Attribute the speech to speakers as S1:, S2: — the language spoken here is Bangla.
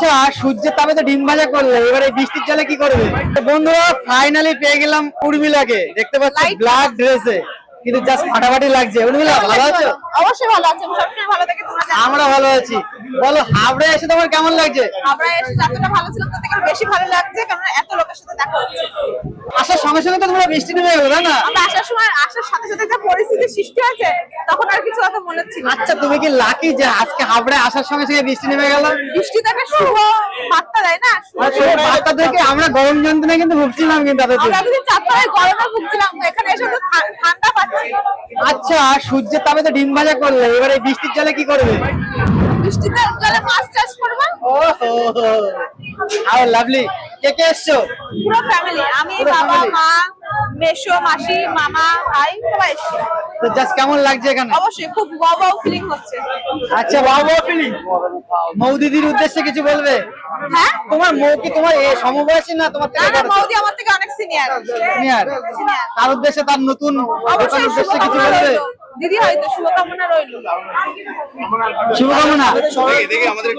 S1: আচ্ছা সূর্যের তাপে তো ডিম ভাজা করলে এবারে বৃষ্টির জলে কি করবে? বন্ধুরা ফাইনালি পেয়ে গেলাম উর্মিলাকে দেখতে পাচ্ছি ব্ল্যাক ড্রেসে কিন্তু জাস্ট ফাটাফাটি লাগছে। উর্মিলা ভালো আছো?
S2: অবশ্যই ভালো আছে।
S1: আমরা ভালো আছি। বলো হাবড়ে এসে তোমার কেমন লাগছে?
S2: আমরা এসে যতটা ভালো ছিলাম তার থেকে বেশি ভালো লাগছে কারণ এত লোকের সাথে দেখা হচ্ছে।
S1: আসার সঙ্গে সঙ্গে তো তোমরা বৃষ্টি নেমে গেলো না?
S2: আমরা আসার সময় আসার সাথে সাথে যে পরিস্থিতি সৃষ্টি হয়েছে তখন আর কিছু কথা মনে ছিল না।
S1: আচ্ছা তুমি কি লাকি যে আজকে হাবড়ে আসার সঙ্গে সঙ্গে বৃষ্টি নেমে গেল?
S2: বৃষ্টি তো একটা শুভ বার্তা দেয় না শুভ
S1: সেই বার্তা থেকে আমরা গরম যন্ত্রণায় কিন্তু ভুগছিলাম কিন্তু
S2: আমরা যদি চারটায় গরমে ভুগছিলাম এখানে এসে তো ঠান্ডা পাচ্ছি।
S1: আচ্ছা সূর্যের তাপে তো ডিম ভাজা করলে এবারে বৃষ্টির জলে কি করবে?
S2: বৃষ্টিতে জলে মাছ চাষ করব।
S1: ও আর লাভলি কে কে এসছো?
S2: পুরো ফ্যামিলি আমি বাবা মা মেশো মাসি মামা ভাই সবাই এসেছি।
S1: তো জাস্ট কেমন লাগছে এখানে?
S2: অবশ্যই খুব ওয়াও ওয়াও ফিলিং হচ্ছে।
S1: আচ্ছা বাবু ফিলিং মৌদিদির উদ্দেশ্যে কিছু বলবে?
S2: হ্যাঁ?
S1: তোমার মৌ কি তোমার সমবয়সী না তোমার থেকে বড়?
S2: মৌদি আমার থেকে অনেক সিনিয়র
S1: সিনিয়র তার উদ্দেশ্যে তার নতুন উদ্দেশ্যে কিছু বলবে?
S2: দিদি হয়তো শুভকামনা রইল।
S1: শুভকামনা।
S3: আমাদের